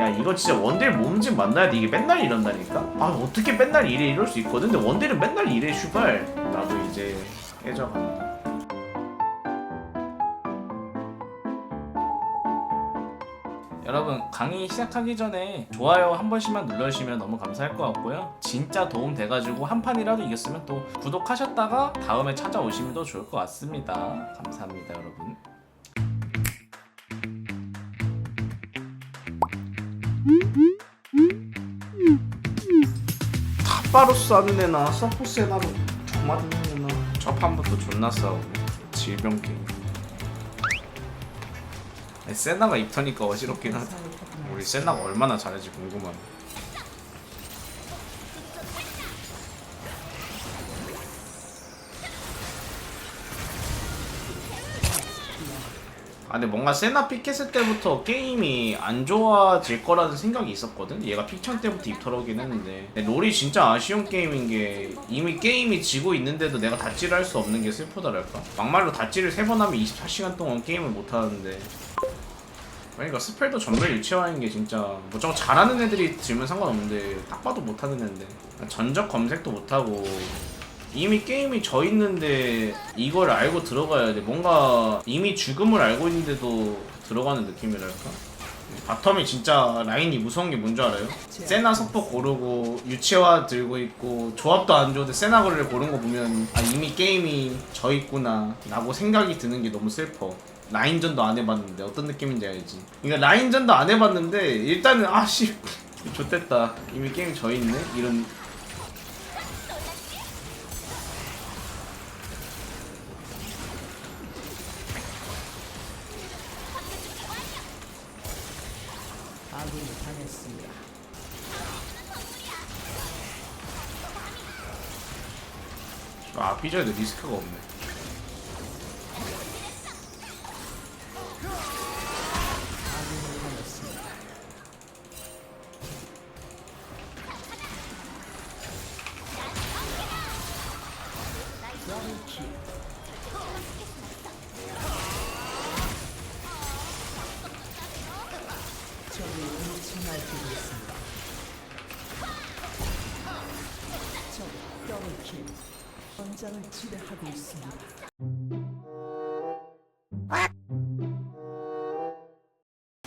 야 이거 진짜 원딜 몸집 만나야 돼 이게 맨날 이런다니까? 아 어떻게 맨날 이래 이럴 수 있거든? 근데 원딜은 맨날 이래 슈발. 나도 이제 깨져간다 여러분 강의 시작하기 전에 좋아요 한 번씩만 눌러주시면 너무 감사할 것 같고요. 진짜 도움 돼가지고 한 판이라도 이겼으면 또 구독하셨다가 다음에 찾아오시면 더 좋을 것 같습니다. 감사합니다 여러분 탑바로스 하는 애나 서포스 애나로 정맞는 애나 첫 판부터 존나 싸우고 질병 게임. 세나가 입터니까 어지럽긴 하다. 우리 세나가 얼마나 잘할지 궁금하네 아 근데 뭔가 세나 픽했을 때부터 게임이 안 좋아질 거라는 생각이 있었거든? 얘가 픽천 때부터 입터러긴 했는데. 근데 롤이 진짜 아쉬운 게임인 게 이미 게임이 지고 있는데도 내가 다찌를 할 수 없는 게 슬프다랄까? 막말로 다찌를 세 번 하면 24시간 동안 게임을 못 하는데. 그러니까 스펠도 전멸 유치화인 게 진짜 뭐 저거 잘하는 애들이 들면 상관없는데 딱 봐도 못하는 애인데. 전적 검색도 못하고 이미 게임이 져 있는데 이걸 알고 들어가야 돼. 뭔가 이미 죽음을 알고 있는데도 들어가는 느낌이랄까? 바텀이 진짜 라인이 무서운 게 뭔 줄 알아요? 세나 속도 고르고 유치화 들고 있고 조합도 안 좋은데 세나 거를 고른 거 보면 아 이미 게임이 져 있구나 라고 생각이 드는 게 너무 슬퍼. 라인전도 안 해봤는데 어떤 느낌인지 알지? 그러니까 라인전도 안 해봤는데 일단은 아씨. 좋됐다. 이미 게임 져 있네? 이런 아 삐져야 돼. 리스크가 없네 원장을 지배하고 있습니다.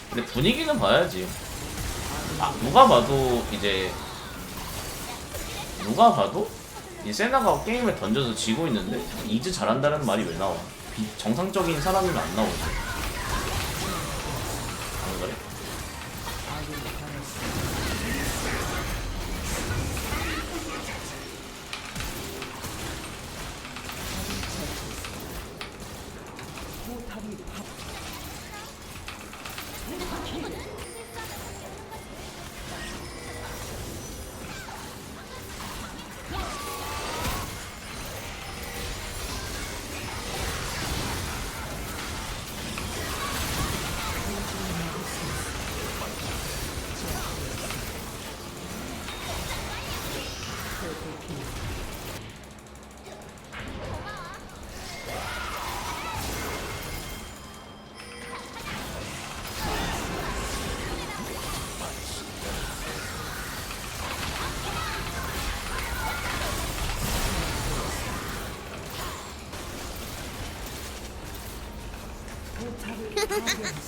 근데 분위기는 봐야지. 아 누가 봐도 이제 누가 봐도 이 세나가 게임에 던져서 지고 있는데 이즈 잘한다는 말이 왜 나와? 비- 정상적인 사람이면 안 나오지 Oh, yes.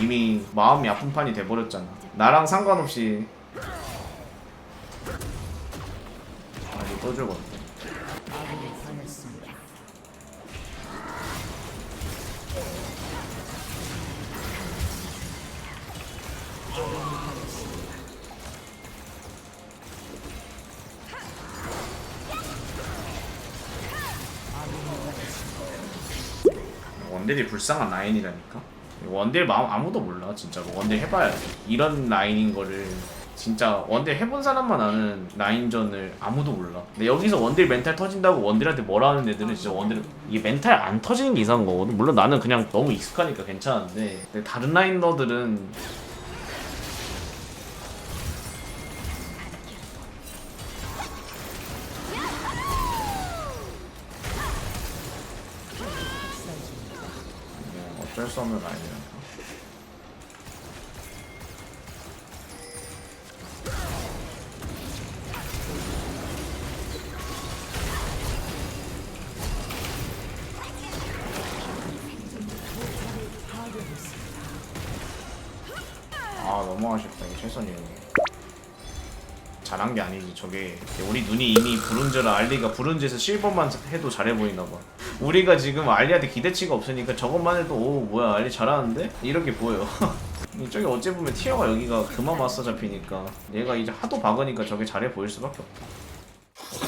이미 마음이 아픈 판이 돼버렸잖아. 나랑 상관없이. 아 이거 또 죽었네. 원딜이 불쌍한 라인이라니까 원딜 마음 아무도 몰라 진짜로 원딜 해봐야 돼 이런 라인인 거를 진짜 원딜 해본 사람만 아는 라인전을 아무도 몰라. 근데 여기서 원딜 멘탈 터진다고 원딜한테 뭐라 하는 애들은 진짜 원딜 이게 멘탈 안 터지는 게 이상한 거거든. 물론 나는 그냥 너무 익숙하니까 괜찮은데 다른 라인러들은 뭐 어쩔 수 없는 라인이라 너무 아쉽다 이게 최선이 형이 잘한 게 아니지 저게. 우리 눈이 이미 브론즈라 알리가 브론즈에서 실버만 해도 잘해 보이나 봐. 우리가 지금 알리한테 기대치가 없으니까 저것만 해도 오 뭐야 알리 잘하는데? 이렇게 보여. 저기 어찌 보면 티어가 여기가 그만 맞서 잡히니까. 얘가 이제 하도 박으니까 저게 잘해 보일 수밖에 없다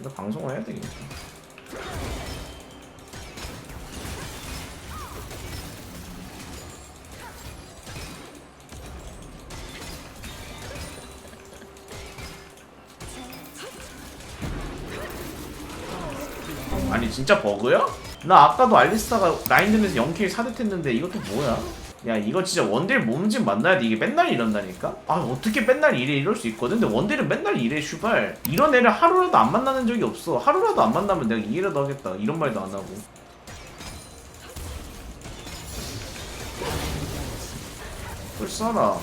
이거 방송을 해야 되겠다 아니 진짜 버그야? 나 아까도 알리스타가 라인전에서 0킬 4대 했는데 이것도 뭐야? 야 이거 진짜 원딜 몸집 만나야 돼. 이게 맨날 이런다니까? 아 어떻게 맨날 이래? 이럴 수 있거든? 근데 원딜은 맨날 이래 슈발. 이런 애를 하루라도 안 만나는 적이 없어. 하루라도 안 만나면 내가 이해라도 하겠다. 이런 말도 안 하고. 꿀 써라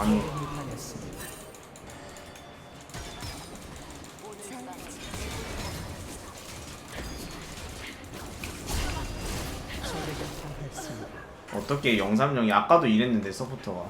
아니. 어떻게 영삼령이 아까도 이랬는데 서포터가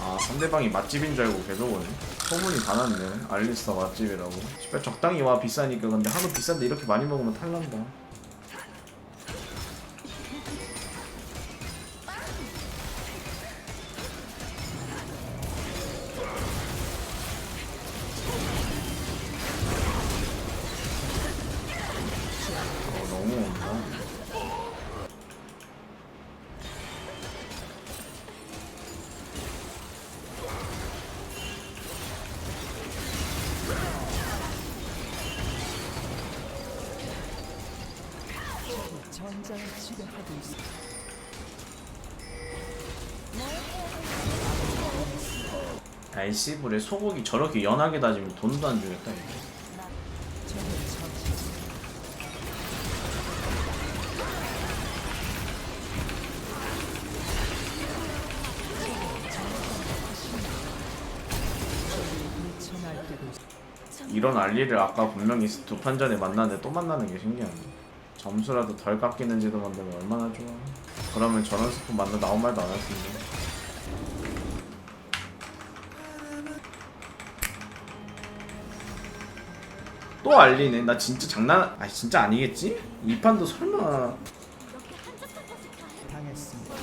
아 상대방이 맛집인 줄 알고 계속 오네 소문이 다 났네. 알리스타 맛집이라고. 씨발 적당히 와 비싸니까. 근데 하도 비싼데 이렇게 많이 먹으면 탈난다 전장을 지배하고 있습니다. 날씨불에 소고기 저렇게 연하게 다지면 돈도 안 주겠다 이거. 이런 알리를 아까 분명히 두 판 전에 만났는데 또 만나는 게 신기하네. 점수라도 덜 깎이는지도 만나면 얼마나 좋아. 그러면 저런 스폰 만나 아무 말도 안 할 텐데. 또 알리네. 나 진짜 장난. 아 진짜 아니겠지? 이 판도 설마. 당했습니다.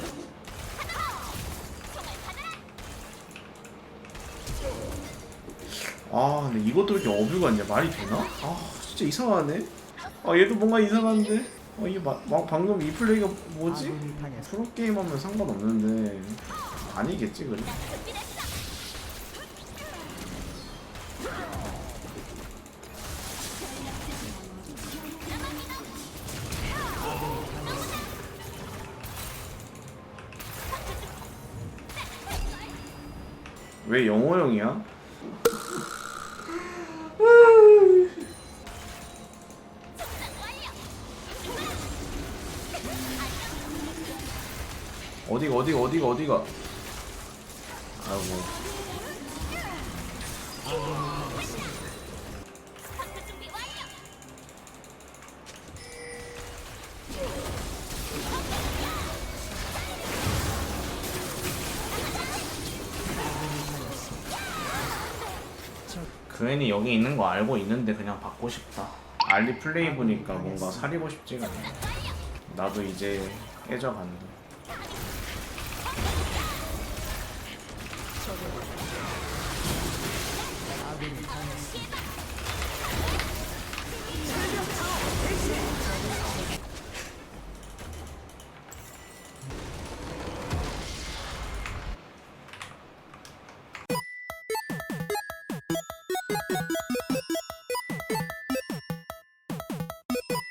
아 근데 이것도 이렇게 어뷰가 있냐 말이 되나? 아 진짜 이상하네. 아 얘도 뭔가 이상한데. 어 이게 마, 마, 방금 이 플레이가 뭐지? 아군이 당했습니다. 프로게임 하면 상관없는데 아니겠지 그래 왜 영호형이야? 어디가 어디가 어디가 어디가 아이고 그앤이 여기 있는 거 알고 있는데 그냥 받고 싶다. 알리 플레이 보니까 뭔가 사리고 싶지가 않네. 나도 이제 깨져간다.